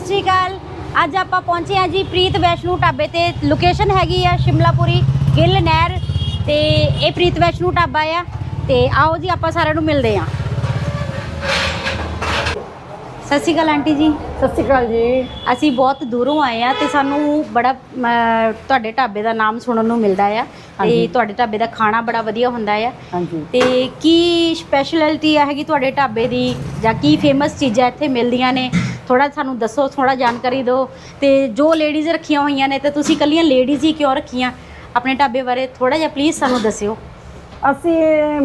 ਸਤਿ ਸ਼੍ਰੀ ਅਕਾਲ ਅੱਜ ਆਪਾਂ ਪਹੁੰਚੇ ਹਾਂ ਜੀ ਪ੍ਰੀਤ ਵੈਸ਼ਨੂ ਢਾਬੇ ਤੇ। ਲੋਕੇਸ਼ਨ ਹੈਗੀ ਆ ਸ਼ਿਮਲਾਪੁਰੀ ਗਿੱਲ ਨਹਿਰ ਤੇ ਇਹ ਪ੍ਰੀਤ ਵੈਸ਼ਨੂ ਢਾਬਾ ਆ। ਤੇ ਆਓ ਜੀ ਆਪਾਂ ਸਾਰਿਆਂ ਨੂੰ ਮਿਲਦੇ ਹਾਂ। ਸਤਿ ਸ਼੍ਰੀ ਅਕਾਲ ਆਂਟੀ ਜੀ। ਸਤਿ ਸ਼੍ਰੀ ਅਕਾਲ ਜੀ। ਅਸੀਂ ਬਹੁਤ ਦੂਰੋਂ ਆਏ ਆ ਤੇ ਸਾਨੂੰ ਬੜਾ ਅਮ, ਤੁਹਾਡੇ ਢਾਬੇ ਦਾ ਨਾਮ ਸੁਣਨ ਨੂੰ ਮਿਲਦਾ ਆ। ਤੇ ਹਾਂਜੀ। ਤੁਹਾਡੇ ਢਾਬੇ ਦਾ ਖਾਣਾ ਬੜਾ ਵਧੀਆ ਹੁੰਦਾ ਆ। ਹਾਂਜੀ। ਤੇ ਕੀ ਸਪੈਸ਼ਲਿਟੀ ਹੈਗੀ ਤੁਹਾਡੇ ਢਾਬੇ ਦੀ ਜਾਂ ਕੀ ਫੇਮਸ ਚੀਜ਼ਾਂ ਇੱਥੇ ਮਿਲਦੀਆਂ ਨੇ? ਥੋੜਾ ਸਾਨੂੰ ਦੱਸੋ ਥੋੜਾ ਜਾਣਕਾਰੀ ਦਿਓ। ਤੇ ਜੋ ਲੇਡੀਜ਼ ਰੱਖੀਆਂ ਹੋਈਆਂ ਨੇ ਤੇ ਤੁਸੀਂ ਕੱਲੀਆਂ ਲੇਡੀਜ਼ ਹੀ ਕਿਉਂ ਰੱਖੀਆਂ? ਆਪਣੇ ਢਾਬੇ ਬਾਰੇ ਥੋੜਾ ਜਿਹਾ ਪਲੀਜ਼ ਸਾਨੂੰ ਦੱਸਿਓ। ਅਸੀਂ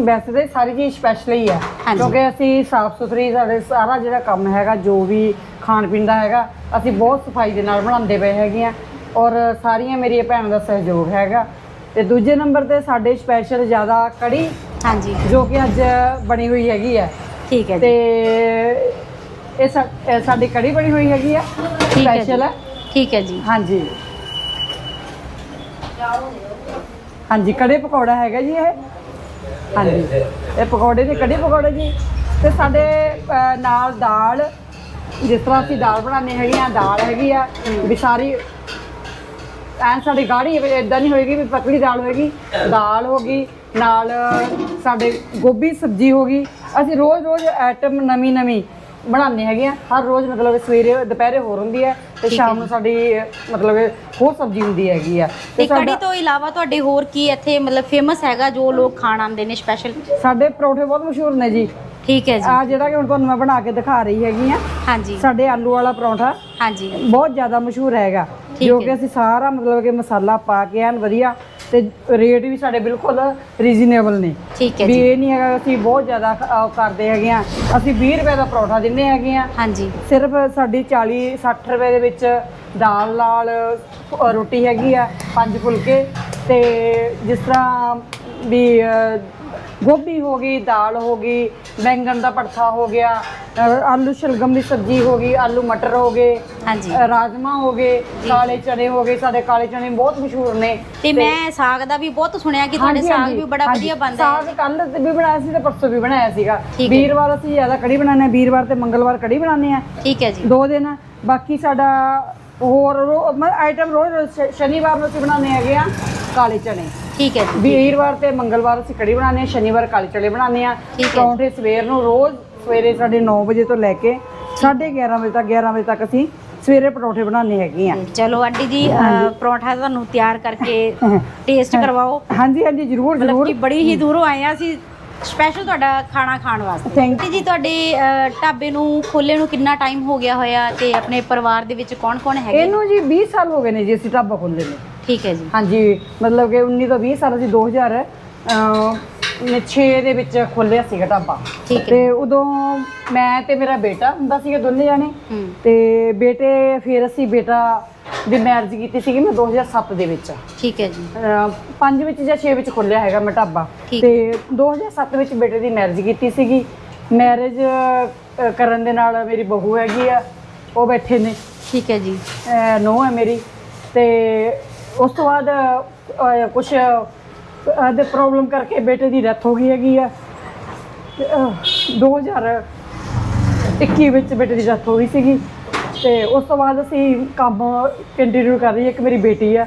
ਵੈਸੇ ਤਾਂ ਸਾਰੀ ਚੀਜ਼ ਸਪੈਸ਼ਲ ਹੀ ਹੈ ਹਾਂਜੀ। ਕਿਉਂਕਿ ਅਸੀਂ ਸਾਫ਼ ਸੁਥਰੀ ਸਾਡੇ ਸਾਰਾ ਜਿਹੜਾ ਕੰਮ ਹੈਗਾ ਜੋ ਵੀ ਖਾਣ ਪੀਣ ਦਾ ਹੈਗਾ ਅਸੀਂ ਬਹੁਤ ਸਫ਼ਾਈ ਦੇ ਨਾਲ ਬਣਾਉਂਦੇ ਪਏ ਹੈਗੇ ਆ। ਔਰ ਸਾਰੀਆਂ ਮੇਰੀਆਂ ਭੈਣਾਂ ਦਾ ਸਹਿਯੋਗ ਹੈਗਾ। ਤੇ ਦੂਜੇ ਨੰਬਰ ਤੇ ਸਾਡੇ ਸਪੈਸ਼ਲ ਜ਼ਿਆਦਾ ਕੜੀ ਹਾਂਜੀ। ਜੋ ਕਿ ਅੱਜ ਬਣੀ ਹੋਈ ਹੈਗੀ ਹੈ ਠੀਕ ਹੈ ਤੇ ਜੀ ਇਹ ਸਾ- ਇਹ ਸਾਡੀ ਕੜੀ ਬਣੀ ਹੋਈ ਹੈਗੀ ਆ ਠੀਕ ਹੈ ਜੀ। ਸਪੈਸ਼ਲ ਹੈ ਠੀਕ ਹੈ ਜੀ। ਹਾਂਜੀ। ਹਾਂਜੀ ਕੜੇ ਪਕੌੜਾ ਹੈਗਾ ਜੀ ਇਹ। ਹਾਂਜੀ। ਇਹ ਪਕੌੜੇ ਨੇ ਕੜੀ ਪਕੌੜੇ ਜੀ। ਤੇ ਸਾਡੇ ਨਾਲ ਦਾਲ ਜਿਸ ਤਰ੍ਹਾਂ ਅਸੀਂ ਦਾਲ ਬਣਾਉਂਦੇ ਹੈਗੇ ਆ ਦਾਲ ਹੈਗੀ ਆ ਵੀ ਸਾਰੀ ਐਨ ਸਾਡੀ ਗਾੜੀ ਇਦਾਂ ਨਹੀਂ ਹੋਏਗੀ ਵੀ ਪਤਲੀ ਦਾਲ ਹੋਏਗੀ। ਦਾਲ ਹੋ ਗਈ ਨਾਲ ਸਾਡੇ ਗੋਭੀ ਸਬਜ਼ੀ ਹੋ ਗਈ। ਅਸੀਂ ਰੋਜ਼ ਰੋਜ਼ ਆਈਟਮ ਨਵੀਂ ਨਵੀਂ ਬਣਾਉਂਦੇ ਹੈਗੇ ਆ। ਹਰ ਰੋਜ਼ ਮਤਲਬ ਸਵੇਰੇ ਦੁਪਹਿਰੇ ਹੋਰ ਹੁੰਦੀ ਹੈ ਤੇ ਸ਼ਾਮ ਨੂੰ ਸਾਡੀ ਮਤਲਬ ਹੋਰ ਸਬਜ਼ੀ ਹੁੰਦੀ ਹੈਗੀ ਆ। ਤੇ ਕੜੀ ਤੋਂ ਇਲਾਵਾ ਤੁਹਾਡੇ ਹੋਰ ਕੀ ਇੱਥੇ ਮਤਲਬ ਫੇਮਸ ਹੈਗਾ ਜੋ ਲੋਕ ਖਾਣ ਆਉਂਦੇ ਨੇ ਸਪੈਸ਼ਲ ਸਾਡੇ ਪਰੌਠੇ ਬਹੁਤ ਮਸ਼ਹੂਰ ਨੇ ਜੀ। ਠੀਕ ਹੈ ਜੀ। ਆ ਜਿਹੜਾ ਕਿ ਹੁਣ ਤੁਹਾਨੂੰ ਮੈਂ ਬਣਾ ਕੇ ਦਿਖਾ ਰਹੀ ਹੈਗੀ ਆ। ਹਾਂਜੀ। ਸਾਡੇ ਆਲੂ ਵਾਲਾ ਪਰੌਠਾ ਹਾਂਜੀ। ਬਹੁਤ ਜ਼ਿਆਦਾ ਮਸ਼ਹੂਰ ਹੈਗਾ। ਠੀਕ ਜੋ ਹੈ। ਕਿ ਅਸੀਂ ਸਾਰਾ ਮਤਲਬ ਕਿ ਮਸਾਲਾ ਪਾ ਕੇ ਐਨ ਵਧੀਆ ਤੇ ਰੇਟ ਵੀ ਸਾਡੇ ਬਿਲਕੁਲ ਰੀਜ਼ਨੇਬਲ ਨੇ। ਠੀਕ ਹੈ ਵੀ ਜੀ। ਇਹ ਨਹੀਂ ਹੈਗਾ ਅਸੀਂ ਬਹੁਤ ਜ਼ਿਆਦਾ ਖ- ਕਰਦੇ ਹੈਗੇ ਆ ਅਸੀਂ 20 ਰੁਪਏ ਦਾ ਪਰੌਠਾ ਦਿੰਦੇ ਹੈਗੇ ਆ ਹਾਂਜੀ। ਸਿਰਫ ਸਾਡੀ 40 60 ਰੁਪਏ ਦੇ ਵਿੱਚ ਦਾਲ ਨਾਲ ਅ, ਰੋਟੀ ਹੈਗੀ ਆ ਪੰਜ ਫੁਲਕੇ। ਤੇ ਜਿਸ ਤਰ੍ਹਾਂ ਵੀ ਅ, ਗੋਭੀ ਹੋ ਗਈ ਦਾਲ ਹੋ ਗਈ ਬੈਂਗਣ ਦਾ ਭੜਥਾ ਹੋ ਗਿਆ ਅ, ਆਲੂ ਸ਼ਲਗਮ ਦੀ ਸਬਜ਼ੀ ਹੋ ਗਈ ਆਲੂ ਮਟਰ ਹੋ ਗਏ ਹਾਂਜੀ। ਅ, ਰਾਜਮਾ ਹੋ ਗਏ ਕਾਲੇ ਚਨੇ ਹੋ ਗਏ ਸਾਡੇ ਕਾਲੇ ਚਨੇ ਬਹੁਤ ਮਸ਼ਹੂਰ ਨੇ। ਤੇ ਮੈਂ ਸਾਗ ਦਾ ਵੀ ਬਹੁਤ ਸੁਣਿਆ ਕਿ ਤੁਹਾਡੇ ਹਾਂਜੀ, ਸਾਗ ਹਾਂਜੀ, ਵੀ ਬੜਾ ਹਾਂਜੀ। ਵਧੀਆ ਬਣਦਾ ਹੈ। ਸਾਗ ਕੱਲ ਵੀ ਬਣਾਇਆ ਸੀ ਤੇ ਪਰਸੋਂ ਵੀ ਬਣਾਇਆ ਸੀਗਾ। ਠੀਕ ਹੈ। ਵੀਰਵਾਰ ਅਸੀਂ ਜ਼ਿਆਦਾ ਕੜੀ ਬਣਾਉਂਦੇ ਹਾਂ ਵੀਰਵਾਰ ਤੇ ਮੰਗਲਵਾਰ ਕੜੀ ਬਣਾਉਂਦੇ ਆ ਠੀਕ ਹੈ ਜੀ। ਦੋ ਦਿਨ। ਬਾਕੀ ਸਾਡਾ ਹੋਰ ਆਈਟਮ ਰੋਜ਼ ਰੋਜ਼ ਸ਼- ਸ਼ਨੀਵਾਰ ਨੂੰ ਅਸੀਂ ਬਣਾਉਂਦੇ ਹੈਗੇ ਆ ਕਾਲੇ ਚਨੇ। ਠੀਕ ਹੈ ਜੀ ਵੀਰਵਾਰ ਤੇ ਮੰਗਲਵਾਰ ਅਸੀਂ ਕੜੀ ਬਣਾਉਂਦੇ ਹਾਂ ਸ਼ਨੀਵਾਰ ਕਾਲੇ ਚਨੇ ਬਣਾਉਂਦੇ ਆ ਠੀਕ ਹੈ। ਪਰੌਂਠੇ ਸਵੇਰ ਨੂੰ ਰੋਜ਼ ਸਵੇਰੇ ਸਾਡੇ 9 ਵਜੇ ਤੋਂ ਲੈ ਕੇ 11:30 ਵਜੇ ਤੱਕ 11 ਵਜੇ ਤੱਕ ਅਸੀਂ ਸਵੇਰੇ ਪਰੌਂਠੇ ਬਣਾਉਂਦੇ ਹੈਗੇ ਆ ਤੇ ਚਲੋ ਆਂਟੀ ਜੀ ਅਹ, ਪਰੌਂਠਾ ਤੁਹਾਨੂੰ ਤਿਆਰ ਕਰਕੇ ਟੇਸਟ ਕਰਵਾਓ। ਹਾਂਜੀ ਹਾਂਜੀ ਜ਼ਰੂਰ ਮਤਲਬ ਜ਼ਰੂਰ। ਕਿ ਬੜੀ ਹੀ ਦੂਰੋਂ ਆਏ ਆ ਅਸੀਂ। ਸਪੈਸ਼ਲ ਤੁਹਾਡਾ ਖਾਣਾ ਖਾਣ ਵਾਸਤੇ। Thank ਆਂਟੀ ਜੀ ਤੁਹਾਡੇ ਅਹ, ਢਾਬੇ ਨੂੰ ਖੋਲੇ ਨੂੰ ਕਿੰਨਾ ਟਾਈਮ ਹੋ ਗਿਆ ਹੋਇਆ ਤੇ ਆਪਣੇ ਪਰਿਵਾਰ ਦੇ ਵਿੱਚ ਕੌਣ-ਕੌਣ ਹੈਗੇ? ਇਹਨੂੰ ਜੀ 20 ਸਾਲ ਹੋ ਗਏ ਨੇ ਜੀ ਅਸੀਂ ਢਾਬਾ ਖੋਲ੍ਹੇ ਨੇ। ਠੀਕ ਹੈ ਜੀ। ਹਾਂਜੀ ਮਤਲਬ ਕਿ 19 ਤੋਂ 20 ਸਾਲ ਅਸੀਂ 2000 6 ਦੇ ਵਿੱਚ ਖੋਲ੍ਹਿਆ ਸੀਗਾ ਢਾਬਾ। ਠੀਕ ਹੈ। ਤੇ ਉਦੋਂ ਮੈਂ ਤੇ ਮੇਰਾ ਬੇਟਾ ਹੁੰਦਾ ਸੀਗਾ ਦੋਨੇ ਜਾਣੇ। ਹੂੰ। ਤੇ ਬੇਟੇ ਫਿਰ ਅਸੀਂ ਬੇਟਾ ਦੀ ਮੈਰਿਜ ਕੀਤੀ ਸੀਗੀ ਮੈਂ 2007 ਦੇ ਵਿੱਚ। ਠੀਕ ਹੈ ਜੀ। ਅਹ ਪੰਜ ਵਿੱਚ ਜਾਂ 6 ਵਿੱਚ ਖੋਲ੍ਹਿਆ ਹੈਗਾ ਮੈਂ ਢਾਬਾ। ਠੀਕ। ਤੇ 2007 ਵਿੱਚ ਬੇਟੇ ਦੀ ਮੈਰਿਜ ਕੀਤੀ ਸੀਗੀ। ਮੈਰਿਜ ਕਰਨ ਦੇ ਨਾਲ ਮੇਰੀ ਬਹੂ ਹੈਗੀ ਆ ਉਹ ਬੈਠੇ ਨੇ। ਠੀਕ ਹੈ ਜੀ। ਨੋ ਹੈ ਮੇਰੀ। ਤੇ ਉਸ ਤੋਂ ਬਾਅਦ ਕੁਝ ਦੇ ਪ੍ਰੋਬਲਮ ਕਰਕੇ ਬੇਟੇ ਦੀ ਡੈਥ ਹੋ ਗਈ ਹੈਗੀ ਆ। ਤੇ, ਅਹ, 2021 ਵਿੱਚ ਬੇਟੇ ਦੀ ਡੈਥ ਹੋ ਗਈ ਸੀਗੀ। ਤੇ ਉਸ ਤੋਂ ਬਾਅਦ ਅਸੀਂ ਕੰਮ ਕੰਟੀਨਿਊ ਕਰ ਰਹੀ ਹੈ ਇੱਕ ਮੇਰੀ ਬੇਟੀ ਆ।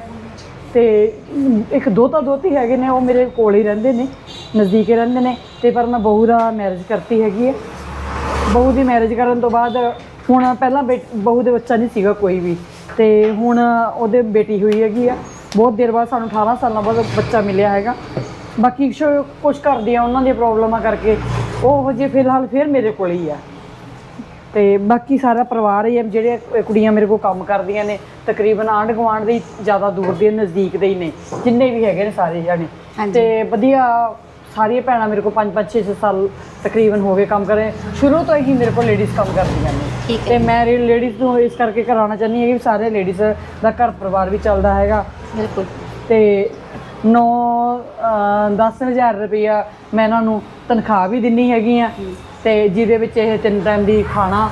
ਤੇ ਇੱਕ ਦੋਤਾ ਦੋਤੀ ਹੈਗੇ ਨੇ ਉਹ ਮੇਰੇ ਕੋਲ ਹੀ ਰਹਿੰਦੇ ਨੇ ਨਜ਼ਦੀਕ ਰਹਿੰਦੇ ਨੇ। ਤੇ ਪਰ ਮੈਂ ਬਹੂ ਦਾ ਮੈਰਿਜ ਕਰਤੀ ਹੈਗੀ ਹੈ ਬਹੂ ਦੀ ਮੈਰਿਜ ਕਰਨ ਤੋਂ ਬਾਅਦ ਹੁਣ ਪਹਿਲਾਂ ਬੇਟ- ਬਹੂ ਦੇ ਬੱਚਾ ਨਹੀਂ ਸੀਗਾ ਕੋਈ ਵੀ। ਤੇ ਹੁਣ ਉਹਦੇ ਬੇਟੀ ਹੋਈ ਹੈਗੀ ਆ। ਬਹੁਤ ਦੇਰ ਬਾਅਦ ਸਾਨੂੰ 18 ਸਾਲਾਂ ਬਾਅਦ ਬੱਚਾ ਮਿਲਿਆ ਹੈਗਾ। ਬਾਕੀ ਕੁਝ ਕਰਦੀਆਂ ਉਹਨਾਂ ਦੀਆਂ ਪ੍ਰੋਬਲਮਾਂ ਕਰਕੇ ਉਹ ਹਜੇ ਫਿਲਹਾਲ ਫਿਰ ਮੇਰੇ ਕੋਲ ਹੀ ਆ। ਤੇ ਬਾਕੀ ਸਾਰਾ ਪਰਿਵਾਰ ਹੀ ਜਿਹੜੇ ਕੁੜੀਆਂ ਮੇਰੇ ਕੋਲ ਕੰਮ ਕਰਦੀਆਂ ਨੇ ਤਕਰੀਬਨ ਆਂਢ ਗੁਆਂਢ ਦੇ ਜ਼ਿਆਦਾ ਦੂਰ ਦੇ ਨਜ਼ਦੀਕ ਦੇ ਹੀ ਨੇ ਜਿੰਨੇ ਵੀ ਹੈਗੇ ਨੇ ਸਾਰੇ ਜਾਣੇ। ਤੇ ਵਧੀਆ ਸਾਰੀਆਂ ਭੈਣਾਂ ਮੇਰੇ ਕੋਲ 5 5 6 6 ਸਾਲ ਤਕਰੀਬਨ ਹੋ ਗਏ ਕੰਮ ਕਰੇ। ਸ਼ੁਰੂ ਤੋਂ ਹੀ ਮੇਰੇ ਕੋਲ ਲੇਡੀਜ਼ ਕੰਮ ਕਰਦੀਆਂ ਨੇ। ਤੇ ਮੈਂ ਲੇਡੀਜ਼ ਨੂੰ ਇਸ ਕਰਕੇ ਕਰਾਉਣਾ ਚਾਹੁੰਦੀ ਹਾਂ ਕਿ ਸਾਰੇ ਲੇਡੀਜ਼ ਦਾ ਘਰ ਪਰਿਵਾਰ ਵੀ ਚੱਲਦਾ ਹੈਗਾ। ਬਿਲਕੁਲ। ਤੇ 9 10000 ਰੁਪਇਆ ਮੈਂ ਇਹਨਾਂ ਨੂੰ ਤਨਖਾਹ ਵੀ ਦਿੰਨੀ ਹੈਗੀ ਆ। ਤੇ ਜਿਹਦੇ ਵਿੱਚ ਇਹ ਤਿੰਨ ਟਾਈਮ ਦੀ ਖਾਣਾ।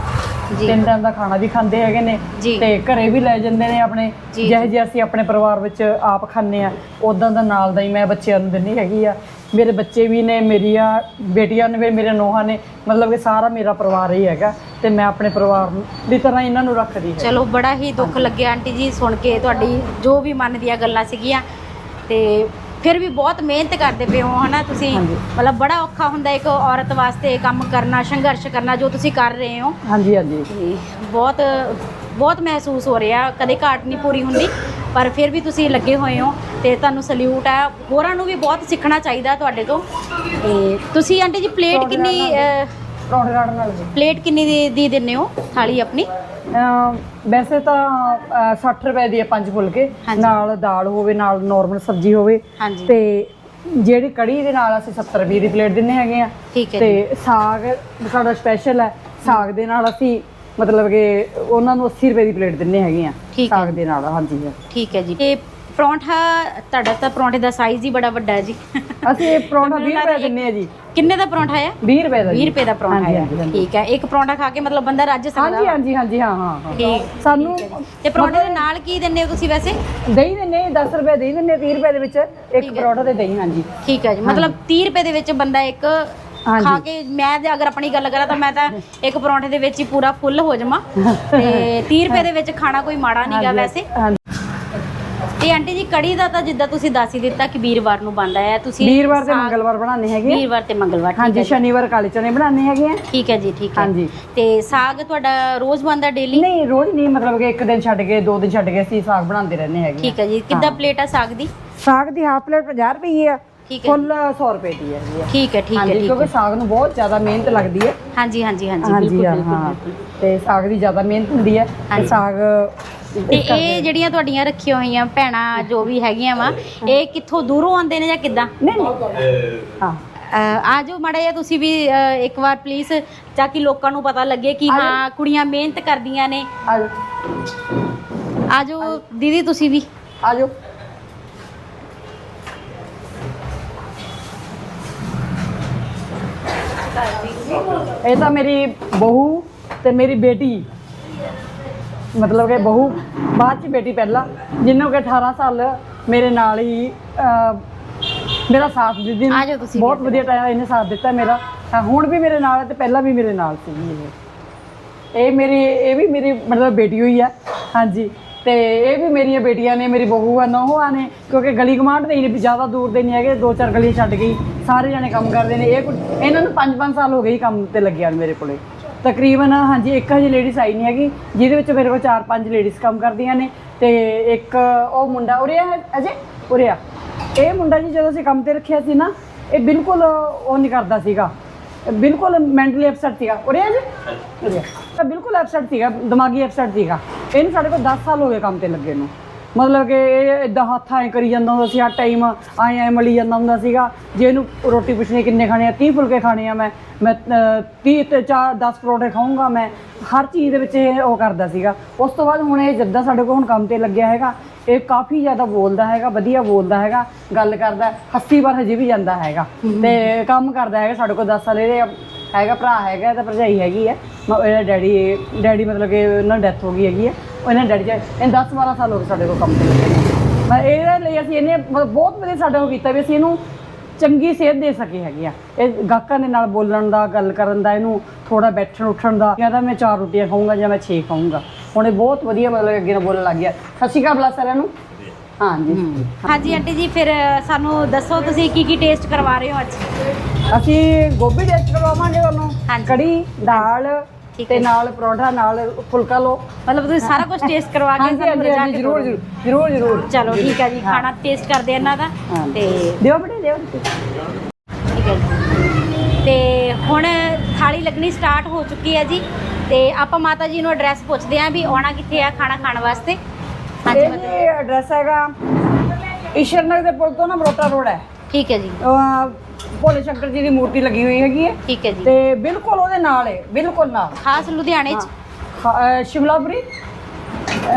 ਤਿੰਨ ਟਾਈਮ ਦਾ ਖਾਣਾ ਵੀ ਖਾਂਦੇ ਹੈਗੇ ਨੇ। ਤੇ ਘਰੇ ਵੀ ਲੈ ਜਾਂਦੇ ਨੇ ਆਪਣੇ। ਜਿਹੇ ਜਿਹੇ ਅਸੀਂ ਆਪਣੇ ਪਰਿਵਾਰ ਵਿੱਚ ਆਪ ਖਾਂਦੇ ਆ ਉਦਾਂ ਦਾ ਨਾਲ ਦਾ ਹੀ ਮੈਂ ਬੱਚਿਆਂ ਨੂੰ ਦਿੰਨੀ ਹੈਗੀ ਆ। ਮੇਰੇ ਬੱਚੇ ਵੀ ਨੇ ਮੇਰੀਆਂ ਬੇਟੀਆਂ ਨੇ ਵੀ ਮੇਰੇ ਨੋਹਾਂ ਨੇ ਮਤਲਬ ਕਿ ਸਾਰਾ ਮੇਰਾ ਪਰਿਵਾਰ ਹੀ ਹੈਗਾ ਤੇ ਮੈਂ ਆਪਣੇ ਪਰਿਵਾਰ ਨੂੰ ਦੀ ਤਰ੍ਹਾਂ ਇਹਨਾਂ ਨੂੰ ਰੱਖਦੀ ਹੈ ਚਲੋ ਬੜਾ ਹੀ ਦੁੱਖ ਲੱਗਿਆ ਆਂਟੀ ਜੀ ਸੁਣ ਕੇ ਤੁਹਾਡੀ ਜੋ ਵੀ ਮਨ ਦੀਆਂ ਗੱਲਾਂ ਸੀਗੀਆਂ। ਤੇ ਫਿਰ ਵੀ ਬਹੁਤ ਮਿਹਨਤ ਕਰਦੇ ਪਏ ਹੋ ਹਨਾ ਤੁਸੀਂ? ਹਾਂਜੀ। ਮਤਲਬ ਬੜਾ ਔਖਾ ਹੁੰਦਾ ਇੱਕ ਔਰਤ ਵਾਸਤੇ ਕੰਮ ਕਰਨਾ ਸੰਘਰਸ਼ ਕਰਨਾ ਜੋ ਤੁਸੀਂ ਕਰ ਰਹੇ ਹੋ। ਹਾਂਜੀ ਹਾਂਜੀ। ਤੇ ਬਹੁਤ ਬਹੁਤ ਮਹਿਸੂਸ ਹੋ ਰਿਹਾ ਕਦੇ ਘਾਟ ਨਹੀਂ ਪੂਰੀ ਹੁੰਦੀ ਪਰ ਫਿਰ ਵੀ ਤੁਸੀਂ ਲੱਗੇ ਹੋਏ ਹੋ ਤੇ ਤੁਹਾਨੂੰ ਸਲੂਟ ਹੈ ਹੋਰਾਂ ਨੂੰ ਵੀ ਬਹੁਤ ਸਿੱਖਣਾ ਚਾਹੀਦਾ ਤੁਹਾਡੇ ਤੋਂ। ਤੇ ਤੁਸੀਂ ਆਂਟੀ ਜੀ ਪਲੇਟ ਕਿੰਨੀ ਅਹ, ਪਰੌਂਠੇ ਰਾੜ ਨਾਲ ਜੀ। ਪਲੇਟ ਕਿੰਨੀ ਦੀ ਦੀ ਦਿੰਨੇ ਹੋ ਥਾਲੀ ਆਪਣੀ? ਅਮ ਵੈਸੇ ਤਾਂ ਅ, 60 ਰੁਪਏ ਦੀ ਹੈ ਪੰਜ ਫੁਲਕੇ। ਹਾਂਜੀ। ਨਾਲ ਦਾਲ ਹੋਵੇ ਨਾਲ ਨਾਰਮਲ ਸਬਜ਼ੀ ਹੋਵੇ। ਹਾਂਜੀ। ਤੇ ਜਿਹੜੀ ਕੜੀ ਦੇ ਨਾਲ ਅਸੀਂ 70 ਰੁਪਏ ਦੀ ਪਲੇਟ ਦਿੰਨੇ ਹੈਗੇ ਆ। ਠੀਕ ਹੈ ਤੇ ਸਾਗ ਸਾਡਾ ਸਪੈਸ਼ਲ ਹੈ। ਸਾਗ ਦੇ ਨਾਲ ਅਸੀਂ ਮਤਲਬ ਕਿ ਉਹਨਾਂ ਨੂੰ 80 ਰੁਪਏ ਦੀ ਪਲੇਟ ਦਿੰਨੇ ਹੈਗੇ ਆ ਠੀਕ ਹੈ। ਸਾਗ ਦੇ ਨਾਲ ਹਾਂਜੀ ਠੀਕ ਹੈ ਜੀ। ਤੇ ਪਰੌਂਠਾ ਤੁਹਾਡਾ ਤਾਂ ਪਰੌਂਠੇ ਦਾ ਸਾਈਜ਼ ਹੀ ਬੜਾ ਵੱਡਾ ਹੈ ਜੀ। ਅਸੀਂ ਇਹ ਪਰੌਂਠਾ 20 ਰੁਪਏ ਦਿੰਨੇ ਆ ਜੀ। ਕਿੰਨੇ ਦਾ ਪਰੌਂਠਾ ਹੈ 20 ਰੁਪਏ ਦਾ 20 ਜੀ ਰੁਪਏ ਦਾ ਪਰੌਂਠਾ ਹਾਂਜੀ, ਹਾਂਜੀ। ਠੀਕ ਹੈ ਇੱਕ ਪਰੌਂਠਾ ਖਾ ਕੇ ਮਤਲਬ ਬੰਦਾ ਰੱਜ ਸਕਦਾ ਹਾਂਜੀ ਵਾ। ਹਾਂਜੀ ਹਾਂਜੀ ਹਾਂ ਹਾਂ ਹਾਂ। ਠੀਕ ਸਾਨੂੰ ਤੇ ਪਰੌਂਠੇ ਦੇ ਨਾਲ ਕੀ ਦਿੰਦੇ ਹੋ ਤੁਸੀਂ ਵੈਸੇ? ਦਹੀਂ ਦਿੰਨੇ 10 ਰੁਪਏ ਦਹੀਂ ਦਿੰਨੇ 30 ਰੁਪਏ ਦੇ ਵਿੱਚ ਇੱਕ ਪਰੌਂਠਾ ਤੇ ਦਹੀਂ ਹਾਂਜੀ। ਠੀਕ ਹੈ ਜੀ ਮਤਲਬ 30 ਰੁਪਏ ਦੇ ਵਿੱਚ ਬੰਦਾ ਇੱਕ। ਖਾ ਕੇ ਮੈਂ ਜੇ ਅਗਰ ਆਪਣੀ ਗੱਲ ਕਰਾਂ ਤਾਂ ਮੈਂ ਤਾਂ ਇੱਕ ਪਰੌਂਠੇ ਦੇ ਵਿੱਚ ਹੀ ਪੂਰਾ ਫੁੱਲ ਹੋ ਜਾਵਾਂ। ਤੇ 30 ਰੁਪਏ ਦੇ ਵਿੱਚ ਖਾਣਾ ਕੋਈ ਮਾੜਾ ਨਹੀਂਗਾ ਵੈਸੇ। ਤੇ ਆਂਟੀ ਜੀ ਕੜੀ ਦਾ ਤਾਂ ਜਿੱਦਾਂ ਤੁਸੀਂ ਦੱਸ ਹੀ ਦਿੱਤਾ ਕਿ ਵੀਰਵਾਰ ਨੂੰ ਬਣਦਾ ਹੈ ਤੁਸੀਂ ਵੀਰਵਾਰ ਤੇ ਮੰਗਲਵਾਰ ਬਣਾਉਂਦੇ ਹੈਗੇ। ਵੀਰਵਾਰ ਤੇ ਮੰਗਲਵਾਰ ਠੀਕ ਹਾਂਜੀ ਹੈ ਸ਼ਨੀਵਾਰ ਕਾਲੇ ਚਨੇ ਬਣਾਉਂਦੇ ਹੈਗੇ ਆ। ਠੀਕ ਹੈ ਜੀ ਠੀਕ ਹੈ। ਹਾਂਜੀ। ਤੇ ਸਾਗ ਤੁਹਾਡਾ ਰੋਜ਼ ਬਣਦਾ ਡੇਲੀ ਨਹੀਂ ਰੋਜ਼ ਨਹੀਂ ਮਤਲਬ ਕਿ ਇੱਕ ਦਿਨ ਛੱਡ ਕੇ ਦੋ ਦਿਨ ਛੱਡ ਕੇ ਅਸੀਂ ਸਾਗ ਬਣਾਉਂਦੇ ਰਹਿੰਦੇ ਹੈਗੇ। ਠੀਕ ਹੈ ਜੀ ਕਿੱਦਾਂ ਪਲੇਟ ਆ ਸਾਗ ਦੀ? ਸਾਗ ਦੀ ਹਾਫ ਪਲੇਟ 50 ਰੁਪਏ ਆ। ਠੀਕ ਹੈ ਫੁੱਲ 100 ਰੁਪਏ ਦੀ ਹੈ ਜੀ ਠੀਕ ਹੈ ਠੀਕ ਹੈ ਠੀਕ ਕਿਉਂਕਿ ਸਾਗ ਨੂੰ ਬਹੁਤ ਜ਼ਿਆਦਾ ਮਿਹਨਤ ਲੱਗਦੀ ਹੈ। ਹਾਂਜੀ ਹਾਂਜੀ ਹਾਂਜੀ ਬਿਲਕੁਲ ਬਿਲਕੁਲ। ਤੇ ਸਾਗ ਦੀ ਜ਼ਿਆਦਾ ਮਿਹਨਤ ਹੁੰਦੀ ਹੈ। ਸਾਗ ਤੇ ਇਹ ਜਿਹੜੀਆਂ ਤੁਹਾਡੀਆਂ ਰੱਖੀਆਂ ਹੋਈਆਂ ਭੈਣਾਂ ਜੋ ਵੀ ਹੈਗੀਆਂ ਵਾ ਇਹ ਕਿੱਥੋਂ ਦੂਰੋਂ ਆਉਂਦੇ ਨੇ ਜਾਂ ਕਿੱਦਾਂ? ਨਹੀਂ ਨਹੀਂ। ਹਾਂ। ਆ ਜਾਓ ਮਾੜਾ ਜਿਹਾ ਤੁਸੀਂ ਵੀ ਇੱਕ ਵਾਰ ਪਲੀਜ਼ ਤਾਂ ਕਿ ਲੋਕਾਂ ਨੂੰ ਪਤਾ ਲੱਗੇ ਕਿ ਹਾਂ ਕੁੜੀਆਂ ਮਿਹਨਤ ਕਰਦੀਆਂ ਨੇ। ਆ ਜਾਓ ਦੀਦੀ ਤੁਸੀਂ ਵੀ। ਆ ਜਾਓ। ਇਹ ਤਾਂ ਮੇਰੀ ਬਹੂ ਤੇ ਮੇਰੀ ਬੇਟੀ। ਮਤਲਬ ਕਿ ਬਹੂ ਬਾਅਦ ਚ ਬੇਟੀ ਪਹਿਲਾਂ। ਜਿਹਨੂੰ ਕਿ 18 ਸਾਲ ਮੇਰੇ ਨਾਲ ਹੀ ਮੇਰਾ ਸਾਥ ਦਿੱਤੀ। ਆ ਜਾਓ ਤੁਸੀਂ ਬਹੁਤ ਵਧੀਆ ਟਾਈਮ ਇਹਨੇ ਸਾਥ ਦਿੱਤਾ ਮੇਰਾ। ਹੁਣ ਵੀ ਮੇਰੇ ਨਾਲ ਹੈ ਤੇ ਪਹਿਲਾਂ ਵੀ ਮੇਰੇ ਨਾਲ ਸੀ। ਇਹ ਇਹ ਮੇਰੀ ਇਹ ਵੀ ਮੇਰੀ ਮਤਲਬ ਬੇਟੀ ਹੋਈ ਆ ਹਾਂਜੀ। ਤੇ ਇਹ ਵੀ ਮੇਰੀਆਂ ਬੇਟੀਆਂ ਨੇ, ਮੇਰੀ ਬਹੂ ਆ, ਨੌਹਾਂ ਨੇ, ਕਿਉਂਕਿ ਗਲੀ ਗਮਾਂਡ ਦੇ ਹੀ ਜ਼ਿਆਦਾ ਦੂਰ ਦੇ ਨਹੀਂ ਹੈਗੇ, ਦੋ ਚਾਰ ਗਲੀਆਂ ਛੱਡ ਗਈ, ਸਾਰੇ ਜਣੇ ਕੰਮ ਕਰਦੇ ਨੇ, ਇਹ ਕੁਝ- ਇਹਨਾਂ ਨੂੰ 5-5 ਸਾਲ ਹੋ ਗਏ ਹੀ ਕੰਮ ਤੇ ਲੱਗਿਆ ਮੇਰੇ ਕੋਲੇ। ਤਕਰੀਬਨ, ਹਾਂਜੀ, ਇੱਕ ਹਜੇ ਲੇਡੀਜ਼ ਆਈ ਨਹੀਂ ਹੈਗੀ, ਜਿਹਦੇ ਵਿੱਚ ਮੇਰੇ ਕੋਲ 4-5 ਲੇਡੀਜ਼ ਕੰਮ ਕਰਦੀਆਂ ਨੇ, ਤੇ ਇੱਕ ਉਹ ਮੁੰਡਾ ਉਰੇ ਆ, ਅਜੇ ਉਰੇ ਆ। ਇਹ ਮੁੰਡਾ ਜੀ ਜਦੋਂ ਅਸੀਂ ਕੰਮ ਤੇ ਰੱਖਿਆ ਸੀ ਨਾ, ਇਹ ਬਿਲਕੁਲ ਉਹ ਨਹੀਂ ਕਰਦਾ ਸੀਗਾ। ਬਿਲਕੁਲ ਮੈਂਟਲੀ ਅਪਸੈਟ ਸੀਗਾ। ਉਰੇ ਆ ਜੀ? ਉਰੇ ਆ। ਤਾਂ ਬਿਲਕੁਲ ਅਪਸੈਟ ਸੀਗਾ ਦਿਮਾਗੀ ਅਪਸੈਟ ਸੀਗਾ। ਇਹਨੂੰ ਸਾਡੇ ਕੋਲ 10 ਸਾਲ ਹੋ ਗਏ ਕੰਮ ਤੇ ਲੱਗੇ ਨੂੰ। ਮਤਲਬ ਕਿ ਇਹ ਇਦਾਂ ਹੱਥ ਐ ਕਰੀ ਜਾਂਦਾ ਹੁੰਦਾ ਸੀ ਹਰ ਟਾਈਮ ਐਂ ਐਂ ਮਲੀ ਜਾਂਦਾ ਹੁੰਦਾ ਸੀਗਾ। ਜੇ ਇਹਨੂੰ ਰੋਟੀ ਪੁੱਛਣੀ ਕਿੰਨੇ ਖਾਣੇ ਆ 30 ਫੁਲਕੇ ਖਾਣੇ ਆ ਮੈਂ ਮੈਂ 30 ਤੇ 4 10 ਪਰੌਂਠੇ ਖਾਊਂਗਾ ਮੈਂ ਹਰ ਚੀਜ਼ ਦੇ ਵਿੱਚ ਇਹ ਉਹ ਕਰਦਾ ਸੀਗਾ। ਉਸ ਤੋਂ ਬਾਅਦ ਹੁਣ ਇਹ ਜਿੱਦਾਂ ਸਾਡੇ ਕੋਲ ਹੁਣ ਕੰਮ ਤੇ ਲੱਗਿਆ ਹੈਗਾ ਇਹ ਕਾਫੀ ਜ਼ਿਆਦਾ ਬੋਲਦਾ ਹੈਗਾ ਵਧੀਆ ਬੋਲਦਾ ਹੈਗਾ ਗੱਲ ਕਰਦਾ ਹੱਸੀ ਵਾਰ ਹਜੇ ਵੀ ਜਾਂਦਾ ਹੈਗਾ। ਤੇ ਕੰਮ ਕਰਦਾ ਹੈਗਾ ਸਾਡੇ ਕੋਲ 10 ਸਾਲ ਇਹਦੇ ਹੈਗਾ ਭਰਾ ਹੈਗਾ ਤੇ ਭਰਜਾਈ ਹੈਗੀ ਹੈ ਮ- ਇਹਦਾ ਡੈਡੀ ਡੈਡੀ ਮਤਲਬ ਕਿ ਉਹਨਾਂ ਦੀ ਡੈਥ ਹੋ ਗਈ ਹੈਗੀ ਹੈ ਉਹ ਇਹਨਾਂ ਡੈਡੀ ਚ ਇਹ 10 12 ਸਾਲ ਹੋ ਗਏ ਸਾਡੇ ਕੋਲ ਕੰਮ ਤੇ। ਲੱਗੇ ਨੂੰ। ਇਹਦੇ ਲਈ ਅਸੀਂ ਇਹਨੇ ਮਤਲਬ ਬਹੁਤ ਵਧੀਆ ਸਾਡੇ ਕੋਲ ਕੀਤਾ ਵੀ ਅਸੀਂ ਇਹਨੂੰ ਚੰਗੀ ਸਿਹਤ ਦੇ ਸਕੇ ਹੈਗੇ ਆ। ਇਹ ਗਾਹਕਾਂ ਦੇ ਨਾਲ ਬੋਲਣ ਦਾ ਗੱਲ ਕਰਨ ਦਾ ਇਹਨੂੰ ਥੋੜਾ ਬੈਠਣ ਉੱਠਣ ਦਾ ਕਹਿੰਦਾ ਮੈਂ ਚਾਰ ਰੋਟੀਆਂ ਖਾਊਂਗਾ ਜਾਂ ਮੈਂ ਛੇ ਖਾਊਂਗਾ। ਹੁਣ ਇਹ ਬਹੁਤ ਵਧੀਆ ਮਤਲਬ ਅੱਗੇ ਨਾਲ ਬੋਲਣ ਲੱਗ ਗਿਆ। ਸਤਿ ਸ਼੍ਰੀ ਅਕਾਲ ਬੁਲਾ ਸਾਰਿਆਂ ਨੂੰ। ਹਾਂਜੀ। ਹਾਂਜੀ ਆਂਟੀ ਜੀ ਫਿਰ ਸਾਨੂੰ ਦੱਸੋ ਤੁਸੀਂ ਕੀ ਕੀ ਟੇਸਟ ਕਰਵਾ ਰਹੇ ਹੋ ਅੱਜ? ਅਸੀਂ ਗੋਭੀ ਟੇਸਟ ਕਰਵਾਵਾਂਗੇ ਤੁਹਾਨੂੰ। ਹਾਂਜੀ। ਕੜੀ ਦਾਲ ਠੀਕ ਤੇ ਹੈ। ਨਾਲ ਪਰੌਂਠਾ ਨਾਲ ਫੁਲਕਾ ਲਓ। ਮਤਲਬ ਤੁਸੀਂ ਸਾਰਾ ਕੁਝ ਟੇਸਟ ਕਰਵਾ ਕੇ ਸਾਨੂੰ ਲਿਜਾ ਕੇ ਜ਼ਰੂਰ ਦਿਓ। ਜ਼ਰੂਰ ਜ਼ਰੂਰ। ਚਲੋ ਠੀਕ ਹੈ ਜੀ ਖਾਣਾ ਟੇਸਟ ਕਰਦੇ ਆ ਇਹਨਾਂ ਦਾ ਹਾਂ। ਤੇ ਦਿਓ ਬੇਟੇ ਦਿਓ ਠੀਕ ਹੈ ਜੀ। ਤੇ ਹੁਣ ਥਾਲੀ ਲੱਗਣੀ ਸਟਾਰਟ ਹੋ ਚੁੱਕੀ ਹੈ ਜੀ। ਤੇ ਆਪਾਂ ਮਾਤਾ ਜੀ ਨੂੰ ਐਡਰੈਸ ਪੁੱਛਦੇ ਆਂ ਵੀ ਆਉਣਾ ਕਿੱਥੇ ਆ ਖਾਣਾ ਖਾਣ ਵਾਸਤੇ। ਹਾਂਜੀ ਇਹ ਮਾਤਾ ਜੀ। ਐਡਰੈਸ ਹੈਗਾ ਈਸ਼ਰ ਨਗਰ ਦੇ ਪੁਲ ਤੋਂ ਨਾ ਬਰੋਟਾ ਰੋਡ ਹੈ। ਠੀਕ ਹੈ ਜੀ। ਅਹ ਭੋਲੇ ਸ਼ੰਕਰ ਜੀ ਦੀ ਮੂਰਤੀ ਲੱਗੀ ਹੋਈ ਹੈਗੀ ਹੈ। ਠੀਕ ਹੈ ਜੀ। ਤੇ ਬਿਲਕੁਲ ਉਹਦੇ ਨਾਲ ਹੈ ਬਿਲਕੁਲ ਨਾਲ। ਖਾਸ ਲੁਧਿਆਣੇ ਚ? ਹਾਂ, ਅਹ ਸ਼ਿਮਲਾਪੁਰੀ?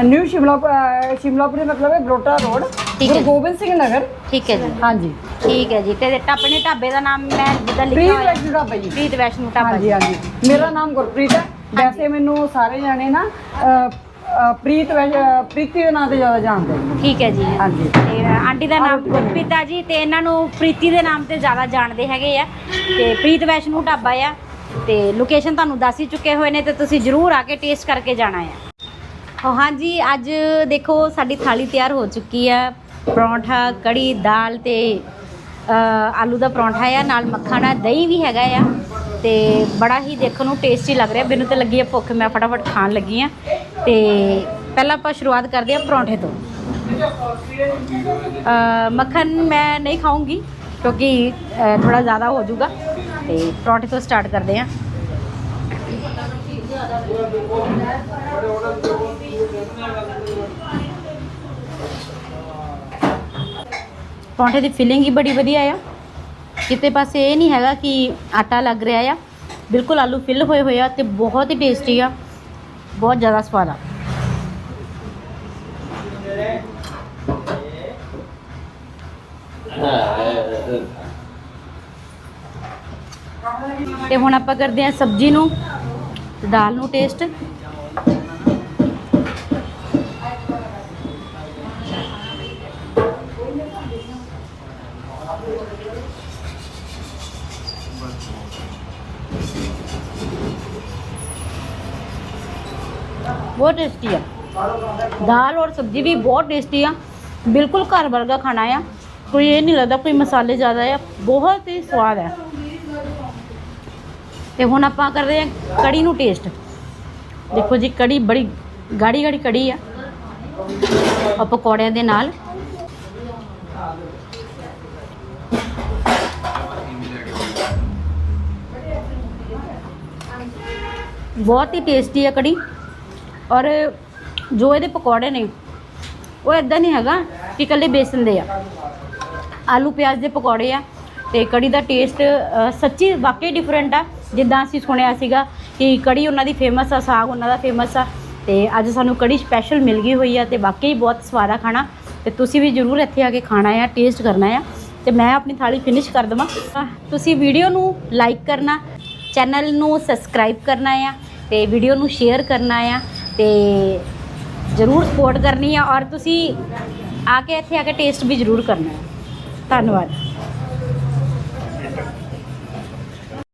ਨਿਊ ਸ਼ਿਮਲਾ ਅਹ ਸ਼ਿਮਲਾਪੁਰੀ ਮਤਲਬ ਹੈ ਬਰੋਟਾ ਰੋਡ ਠੀਕ ਹੈ ਗੁਰੂ। ਗੋਬਿੰਦ ਸਿੰਘ ਨਗਰ। ਠੀਕ ਹੈ ਜੀ। ਹਾਂਜੀ। ਠੀਕ ਹੈ ਜੀ। ਤੇ ਆਪਣੇ ਢਾਬੇ ਦਾ ਨਾਮ ਮੈਂ ਜਿੱਦਾਂ ਲਿਖਿਆ ਹੋਇਆ। ਵੈਸ਼ਨੂ ਢਾਬਾ ਜੀ। ਪ੍ਰੀਤ ਵੈਸ਼ਨੂ ਢਾਬਾ ਹਾਂਜੀ ਜੀ। ਹਾਂਜੀ ਮੇਰਾ ਨਾਮ ਗੁਰਪ੍ਰੀਤ ਹੈ। ਵੈਸੇ ਮੈਨੂੰ ਸਾਰੇ ਜਾਣੇ ਨਾ ਅਹ, ਅ, ਪ੍ਰੀਤ ਅ, ਪ੍ਰੀਤੀ ਦੇ ਨਾਂ ਤੇ ਜ਼ਿਆਦਾ ਜਾਣਦੇ ਨੇ। ਠੀਕ ਹੈ ਜੀ। ਹਾਂਜੀ। ਤੇ ਆਂਟੀ ਦਾ ਨਾਮ ਗੁਰਪ੍ਰੀਤ ਆ ਜੀ ਤੇ ਇਹਨਾਂ ਨੂੰ ਪ੍ਰੀਤੀ ਦੇ ਨਾਮ ਤੇ ਜ਼ਿਆਦਾ ਜਾਣਦੇ ਹੈਗੇ ਆ। ਤੇ ਪ੍ਰੀਤ ਵੈਸ਼ਨੂ ਢਾਬਾ ਆ। ਤੇ ਲੋਕੇਸ਼ਨ ਤੁਹਾਨੂੰ ਦੱਸ ਹੀ ਚੁੱਕੇ ਹੋਏ ਨੇ ਤੇ ਤੁਸੀਂ ਜਰੂਰ ਆ ਕੇ ਟੇਸਟ ਕਰਕੇ ਜਾਣਾ ਆ। ਹਾਂਜੀ ਅੱਜ ਦੇਖੋ ਸਾਡੀ ਥਾਲੀ ਤਿਆਰ ਹੋ ਚੁੱਕੀ ਆ। ਪਰੌਂਠਾ ਕੜੀ ਦਾਲ ਤੇ ਅ, ਆਲੂ ਦਾ ਪਰੌਂਠਾ ਆ। ਨਾਲ ਮੱਖਣ ਆ ਦਹੀਂ ਵੀ ਹੈਗਾ ਆ। ਤੇ ਬੜਾ ਹੀ ਦੇਖਣ ਨੂੰ ਟੇਸਟੀ ਲੱਗ ਰਿਹਾ। ਮੈਨੂੰ ਤਾਂ ਲੱਗੀ ਹੈ ਭੁੱਖ, ਮੈਂ ਫਟਾਫਟ ਖਾਣ ਲੱਗੀ ਆ। ਤੇ ਪਹਿਲਾਂ ਆਪਾਂ ਸ਼ੁਰੂਆਤ ਕਰਦੇ ਆ ਪਰੌਂਠੇ ਤੋਂ। ਮੱਖਣ ਮੈਂ ਨਹੀਂ ਖਾਊਂਗੀ, ਕਿਉਂਕਿ ਥੋੜਾ ਜ਼ਿਆਦਾ ਹੋ ਜਾਊਗਾ। ਤੇ ਪਰੌਂਠੇ ਤੋਂ ਸਟਾਰਟ ਕਰਦੇ ਆ। ਪਰੌਂਠੇ ਦੀ ਫਿਲਿੰਗ ਹੀ ਬੜੀ ਵਧੀਆ ਆ। ਕਿਤੇ ਪਾਸੇ ਇਹ ਨਹੀਂ ਹੈਗਾ ਕਿ ਆਟਾ ਲੱਗ ਰਿਹਾ ਆ। ਬਿਲਕੁਲ ਆਲੂ ਫਿਲ ਹੋਏ ਹੋਏ ਆ ਤੇ ਬਹੁਤ ਹੀ ਟੇਸਟੀ ਆ। ਬਹੁਤ ਜ਼ਿਆਦਾ ਸਵਾਦ ਆ। ਤੇ ਹੁਣ ਆਪਾਂ ਕਰਦੇ ਆ ਸਬਜ਼ੀ ਨੂੰ ਦਾਲ ਨੂੰ ਟੇਸਟ ਬਹੁਤ ਟੇਸਟੀ ਆ। ਦਾਲ ਔਰ ਸਬਜ਼ੀ ਵੀ ਬਹੁਤ ਟੇਸਟੀ ਆ। ਬਿਲਕੁਲ ਘਰ ਵਰਗਾ ਖਾਣਾ ਆ। ਕੋਈ ਇਹ ਨਹੀਂ ਲੱਗਦਾ ਕੋਈ ਮਸਾਲੇ ਜ਼ਿਆਦਾ ਆ। ਬਹੁਤ ਹੀ ਸਵਾਦ ਆ। ਤੇ ਹੁਣ ਆਪਾਂ ਕਰ ਰਹੇ ਆ ਕੜੀ ਨੂੰ ਟੇਸਟ ਦੇਖੋ ਜੀ, ਕੜੀ ਬੜੀ ਗਾੜੀ ਗਾੜੀ ਕੜੀ ਆ। ਆ ਪਕੌੜਿਆਂ ਦੇ ਨਾਲ। ਬਹੁਤ ਹੀ ਟੇਸਟੀ ਆ ਕੜੀ। ਔਰ ਜੋ ਇਹਦੇ ਪਕੌੜੇ ਨੇ, ਉਹ ਇਦਾਂ ਨਹੀਂ ਹੈਗਾ ਕਿ ਇਕੱਲੇ ਬੇਸਨ ਦੇ ਆ। ਆਲੂ, ਪਿਆਜ਼ ਦੇ ਪਕੌੜੇ ਆ ਤੇ ਕੜੀ ਦਾ ਟੇਸਟ ਸੱਚੀ ਵਾਕਈ ਡਿਫਰੈਂਟ ਆ। ਜਿੱਦਾਂ ਅਸੀਂ ਸੁਣਿਆ ਸੀਗਾ ਕਿ ਕੜੀ ਉਹਨਾਂ ਦੀ ਫੇਮਸ ਆ, ਸਾਗ ਉਹਨਾਂ ਦਾ ਫੇਮਸ ਆ ਤੇ ਅੱਜ ਸਾਨੂੰ ਕੜੀ ਸਪੈਸ਼ਲ ਮਿਲ ਗਈ ਹੋਈ ਆ ਤੇ ਵਾਕਈ ਬਹੁਤ ਸਵਾਦ ਆ ਖਾਣਾ ਤੇ ਤੁਸੀਂ ਵੀ ਜਰੂਰ ਇੱਥੇ ਆ ਕੇ ਖਾਣਾ ਆ ਟੇਸਟ ਕਰਨਾ ਆ ਤੇ ਮੈਂ ਆਪਣੀ ਥਾਲੀ ਫਿਨਿਸ਼ ਕਰ ਦਵਾਂ। ਤੁਸੀਂ ਵੀਡੀਓ ਨੂੰ ਲਾਈਕ ਕਰਨਾ ਚੈਨਲ ਨੂੰ ਸਬਸਕ੍ਰਾਈਬ ਕਰਨਾ ਆ ਤੇ ਵੀਡੀਓ ਨੂੰ ਸ਼ੇਅਰ ਕਰਨਾ ਆ ਤੇ ਜਰੂਰ ਸਪੋਰਟ ਕਰਨੀ ਆ ਔਰ ਤੁਸੀਂ ਆ ਕੇ ਇੱਥੇ ਆ ਕੇ ਟੇਸਟ ਵੀ ਜਰੂਰ ਕਰਨਾ ਹੈ। ਧੰਨਵਾਦ।